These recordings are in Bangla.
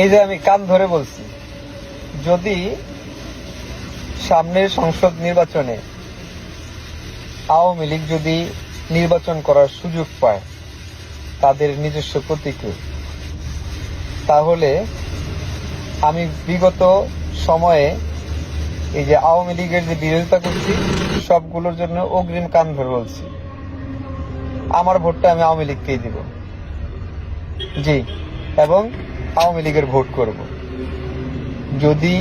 এই যে আমি কান ধরে বলছি, যদি সামনের সংসদ নির্বাচনে আওয়ামী লীগ যদি নির্বাচন করার সুযোগ পায়, তাদের নিজস্ব প্রতীকে, তাহলে আমি বিগত সময়ে এই যে আওয়ামী লীগের যে বিরোধিতা করছি, সবগুলোর জন্য অগ্রিম কান ধরে বলছি। আমার ভোটটা আমি আওয়ামী লীগকেই দিব। জি, এবং আওয়ামী লীগের ভোট করব। যদি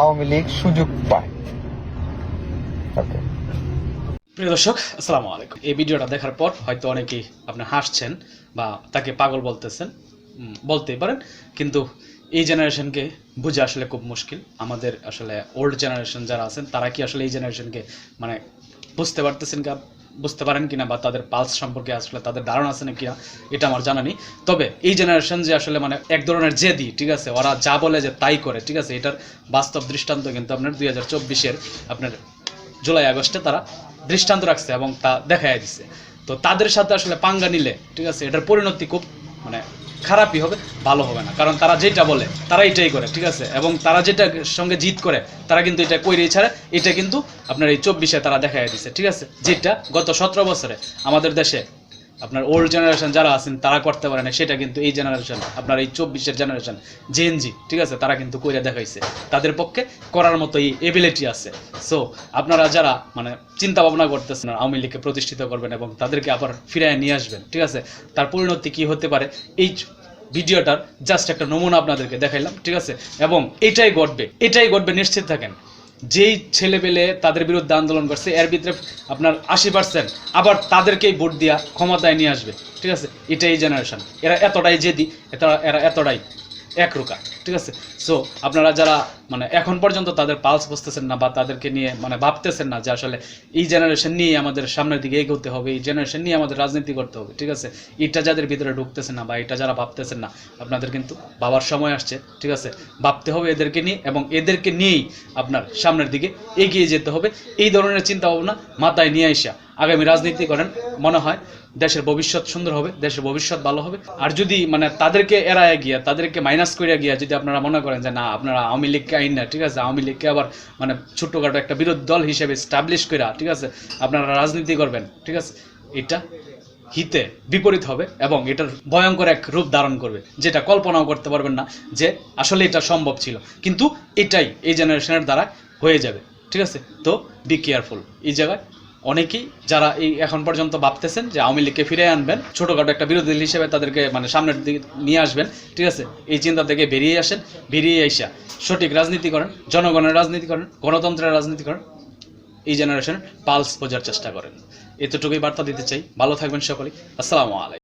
আওয়ামী লীগ সুযোগ পায়। প্রিয় দর্শক, আসসালামু আলাইকুম। এই ভিডিওটা দেখার পর হয়তো অনেকেই আপনি হাসছেন বা তাকে পাগল বলতেছেন বলতেই পারেন। কিন্তু এই জেনারেশনকে বুঝে আসলে খুব মুশকিল। আমাদের আসলে ওল্ড জেনারেশন যারা আছেন, তারা কি আসলে এই জেনারেশনকে মানে বুঝতে পারতেছেন বুঝতে পারেন কিনা বা তাদের পালস সম্পর্কে আসলে তাদের ধারণা আছে না কিনা এটা আমার জানা নেই। তবে এই জেনারেশন যে আসলে মানে এক ধরনের জেদি, ঠিক আছে, ওরা যা বলে যে তাই করে, ঠিক আছে, এটার বাস্তব দৃষ্টান্ত কিন্তু আপনার দুই হাজার চব্বিশের আপনার জুলাই, আগস্টে তারা দৃষ্টান্ত রাখছে এবং তা দেখাই দিছে। তো তাদের সাথে আসলে পাঙ্গা নিলে, ঠিক আছে, এটার পরিণতি খুব মানে খারাপই হবে, ভালো হবে না। কারণ তারা যেটা বলে, তারা এটাই করে, ঠিক আছে? এবং তারা যেটা সঙ্গে জিত করে, তারা কিন্তু এটা কইরে ছাড়া। এটা কিন্তু আপনার এই চব্বিশে তারা দেখা দিচ্ছে ঠিক আছে? যেটা গত সতেরো বছরে আমাদের দেশে আপনার ওল্ড জেনারেশন যারা আছেন, তারা করতে পারে না, সেটা কিন্তু এই জেনারেশন আপনার এই চব্বিশের জেনারেশন জেএনজি ঠিক আছে? তারা কিন্তু কইরা দেখাইছে। তাদের পক্ষে করার মতো এই এবিলিটি আছে। সো আপনারা যারা মানে চিন্তা ভাবনা করতেছেন, আওয়ামী লীগকে প্রতিষ্ঠিত করবেন এবং তাদেরকে আবার ফিরায় নিয়ে আসবেন, ঠিক আছে? তার পরিণতি কি হতে পারে? এই ভিডিওটার জাস্ট একটা নমুনা আপনাদেরকে দেখাইলাম, ঠিক আছে? এবং এটাই ঘটবে এটাই ঘটবে, নিশ্চিত থাকেন। যেই ছেলে পেলে তাদের বিরুদ্ধে আন্দোলন করছে, এর ভিতরে আপনার আশি পার্সেন্ট আবার তাদেরকেই ভোট দিয়া ক্ষমতায় নিয়ে আসবে। ঠিক আছে? এটাই জেনারেশন এরা এতটাই জেদি, এরা এরা এতটাই। একরুকা ঠিক আছে? সো আপনারা যারা মানে এখন পর্যন্ত তাদের পালস বুঝতেছেন না বা তাদেরকে নিয়ে মানে ভাবতেছেন না যে আসলে এই জেনারেশন নিয়ে আমাদের সামনের দিকে এগোতে হবে, এই জেনারেশন নিয়ে আমাদের রাজনীতি করতে হবে, ঠিক আছে? এটা যাদের ভিতরে ঢুকতেছে না বা এটা যারা ভাবতেছেন না, আপনাদের কিন্তু ভাবার সময় আসছে, ঠিক আছে? ভাবতে হবে এদেরকে নিয়ে এবং এদেরকে নিয়েই আপনার সামনের দিকে এগিয়ে যেতে হবে। এই ধরনের চিন্তা ভাবনা মাথায় নিয়ে আসা আগামী রাজনীতি করেন, মনে হয় দেশের ভবিষ্যৎ সুন্দর হবে, দেশের ভবিষ্যৎ ভালো হবে। আর যদি মানে তাদেরকে এড়ায় গিয়া, তাদেরকে মাইনাস করে গিয়া যদি আপনারা মনে করেন যে, না, আপনারা আওয়ামী লীগকে আইন না, ঠিক আছে, আওয়ামী লীগকে আবার মানে ছোট্টখাটো একটা বিরোধী দল হিসেবে স্টাবলিশ করে ঠিক আছে, আপনারা রাজনীতি করবেন ঠিক আছে, এটা হিতে বিপরীত হবে এবং এটার ভয়ঙ্কর এক রূপ ধারণ করবে, যেটা কল্পনাও করতে পারবেন না যে আসলে এটা সম্ভব ছিল। কিন্তু এটাই এই জেনারেশনের দ্বারা হয়ে যাবে, ঠিক আছে? তো বি কেয়ারফুল এই জায়গায় অনেকেই যারা এই এখন পর্যন্ত ভাবতেছেন যে আওয়ামী লীগকে ফিরে আনবেন, ছোটখাটো একটা বিরোধী দল হিসেবে তাদেরকে মানে সামনের দিকে নিয়ে আসবেন, ঠিক আছে? এই চিন্তা থেকে বেরিয়ে আসেন, বেরিয়ে আসা সঠিক রাজনীতি করেন, জনগণের রাজনীতি করেন, গণতন্ত্রের রাজনীতি করেন, এই জেনারেশনের পালস বোঝার চেষ্টা করেন। এতটুকুই বার্তা দিতে চাই। ভালো থাকবেন সকলেই। আসসালামু আলাইকুম।